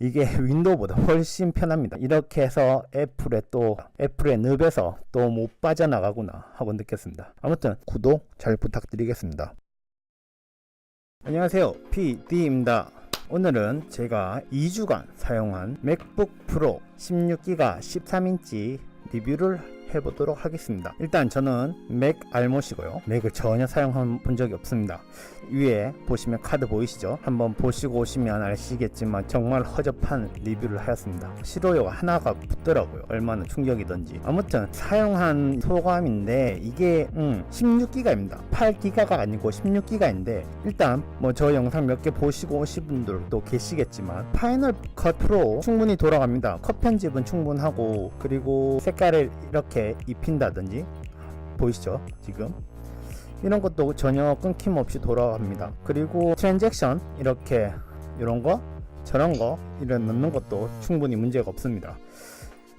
이게 윈도우보다 훨씬 편합니다. 이렇게 해서 애플에 또 애플의 늪에서 또 못 빠져나가구나 하고 느꼈습니다. 아무튼 구독 잘 부탁드리겠습니다. 안녕하세요. PD입니다. 오늘은 제가 2주간 사용한 맥북 프로 16기가 13인치 리뷰를 해보도록 하겠습니다. 일단 저는 맥 알못이고요. 맥을 전혀 사용해 본 적이 없습니다. 위에 보시면 카드 보이시죠? 한번 보시고 오시면 아시겠지만 정말 허접한 리뷰를 하였습니다. 실효료가 하나가 붙더라고요. 얼마나 충격이던지. 아무튼 사용한 소감인데 이게 음, 16기가입니다. 8기가가 아니고 16기가인데 일단 뭐 저 영상 몇 개 보시고 오신 분들도 계시겠지만 파이널 컷 프로 충분히 돌아갑니다. 컷 편집은 충분하고 그리고 색깔을 이렇게 입힌다든지 보이시죠? 지금 이런 것도 전혀 끊김없이 돌아갑니다. 그리고 트랜잭션 이렇게 이런 거 저런 거 이런 넣는 것도 충분히 문제가 없습니다.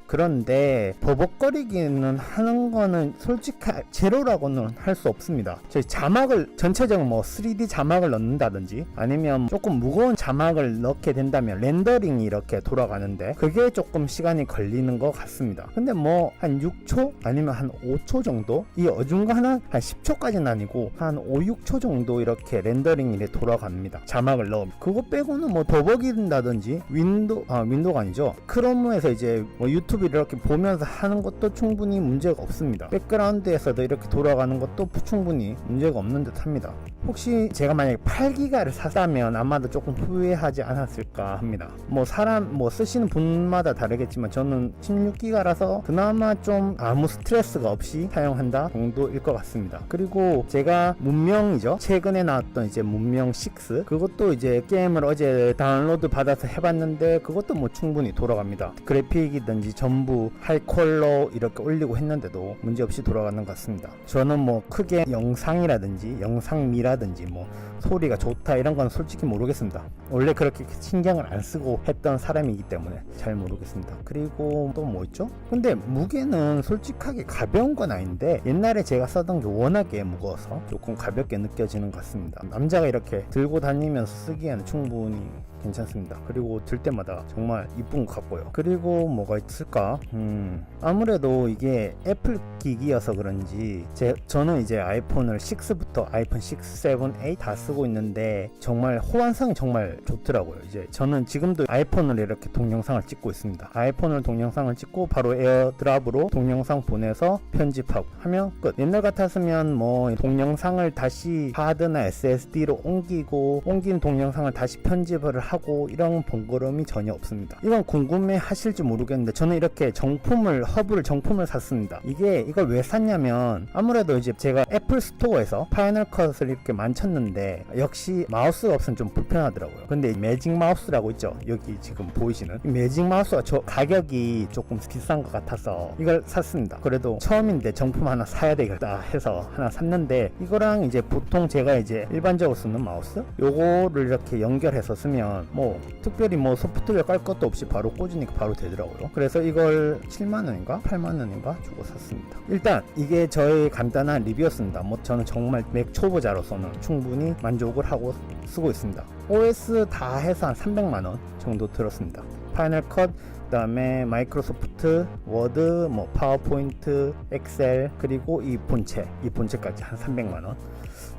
그런데 버벅거리기는 하는 거는 솔직히 제로라고는 할 수 없습니다. 저희 자막을 전체적으로 뭐 3D 자막을 넣는다든지 아니면 조금 무거운 자막을 넣게 된다면 렌더링이 이렇게 돌아가는데 그게 조금 시간이 걸리는 것 같습니다. 근데 뭐 한 6초 아니면 한 5초 정도 이 어중간한 한 10초까지는 아니고 한 5, 6초 정도 이렇게 렌더링이 돌아갑니다. 자막을 넣으면 그거 빼고는 뭐 버벅이든다든지 윈도 아 윈도우가 아니죠. 크롬에서 이제 뭐 유튜브 이렇게 보면서 하는 것도 충분히 문제가 없습니다. 백그라운드에서도 이렇게 돌아가는 것도 충분히 문제가 없는 듯 합니다. 혹시 제가 만약에 8기가를 샀다면 아마도 조금 후회하지 않았을까 합니다. 뭐 사람 뭐 쓰시는 분마다 다르겠지만 저는 16기가라서 그나마 좀 아무 스트레스가 없이 사용한다 정도일 것 같습니다. 그리고 제가 문명이죠. 최근에 나왔던 이제 문명 6 그것도 이제 게임을 어제 다운로드 받아서 해봤는데 그것도 뭐 충분히 돌아갑니다. 그래픽이든지 전부 하이퀄로 이렇게 올리고 했는데도 문제없이 돌아가는 것 같습니다. 저는 뭐 크게 영상이라든지 영상미라 든지 뭐 소리가 좋다 이런 건 솔직히 모르겠습니다. 원래 그렇게 신경을 안 쓰고 했던 사람이기 때문에 잘 모르겠습니다. 그리고 또 뭐 있죠? 근데 무게는 솔직하게 가벼운 건 아닌데 옛날에 제가 쓰던 게 워낙에 무거워서 조금 가볍게 느껴지는 것 같습니다. 남자가 이렇게 들고 다니면서 쓰기에는 충분히 괜찮습니다. 그리고 들 때마다 정말 이쁜 것 같고요. 그리고 뭐가 있을까? 음, 아무래도 이게 애플 기기여서 그런지 제, 저는 이제 아이폰을 6부터 아이폰 6, 7, 8다 쓰고 있는데 정말 호환성이 정말 좋더라고요. 이제 저는 지금도 아이폰을 이렇게 동영상을 찍고 있습니다. 아이폰을 동영상을 찍고 바로 에어드랍으로 동영상 보내서 편집하고 하면 끝. 옛날 같았으면 뭐 동영상을 다시 하드나 SSD로 옮기고 옮긴 동영상을 다시 편집을 하고 이런 번거로움이 전혀 없습니다. 이건 궁금해 하실지 모르겠는데 저는 이렇게 정품을 허브를 정품을 샀습니다. 이게 이걸 왜 샀냐면 아무래도 이제 제가 애플 스토어에서 파이널 컷을 이렇게 만졌는데 역시 마우스가 없으면 좀 불편하더라고요. 근데 이 매직 마우스라고 있죠. 여기 지금 보이시는 이 매직 마우스가 저 가격이 조금 비싼 것 같아서 이걸 샀습니다. 그래도 처음인데 정품 하나 사야 되겠다 해서 하나 샀는데 이거랑 이제 보통 제가 이제 일반적으로 쓰는 마우스 요거를 이렇게 연결해서 쓰면 뭐 특별히 뭐 소프트웨어 깔 것도 없이 바로 꽂으니까 바로 되더라고요. 그래서 이걸 7만 원인가 8만 원인가 주고 샀습니다. 일단 이게 저의 간단한 리뷰였습니다. 뭐 저는 정말 맥 초보자로서 는 충분히 만족을 하고 쓰고 있습니다. OS 다 해서 한 300만원 정도 들었습니다. 파이널 컷 그 다음에 마이크로소프트 워드 뭐 파워포인트 엑셀 그리고 이 본체 이 본체까지 한 300만 원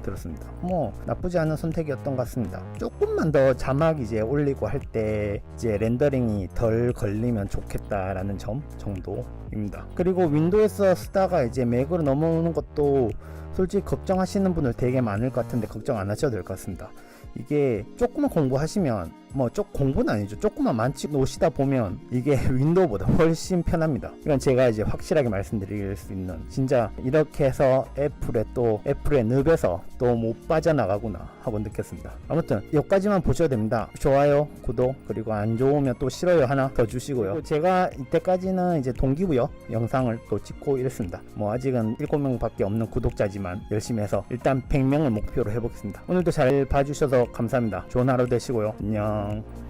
들었습니다. 뭐 나쁘지 않은 선택이었던 것 같습니다. 조금만 더 자막 이제 올리고 할 때 이제 렌더링이 덜 걸리면 좋겠다라는 점 정도입니다. 그리고 윈도우에서 쓰다가 이제 맥으로 넘어오는 것도 솔직히 걱정하시는 분들 되게 많을 것 같은데 걱정 안 하셔도 될 것 같습니다. 이게 조금만 공부하시면 뭐쪽 공부는 아니죠. 조금만 만지 놓으시다 보면 이게 윈도우보다 훨씬 편합니다. 이건 제가 이제 확실하게 말씀드릴 수 있는 진짜 이렇게 해서 애플에 또 애플의 늪에서 또 못 빠져나가구나 하고 느꼈습니다. 아무튼 여기까지만 보셔도 됩니다. 좋아요, 구독 그리고 안 좋으면 또 싫어요 하나 더 주시고요. 제가 이때까지는 이제 동기부여 영상을 또 찍고 이랬습니다. 뭐 아직은 7명 밖에 없는 구독자지만 열심히 해서 일단 100명을 목표로 해보겠습니다. 오늘도 잘 봐주셔서 감사합니다. 좋은 하루 되시고요. 안녕.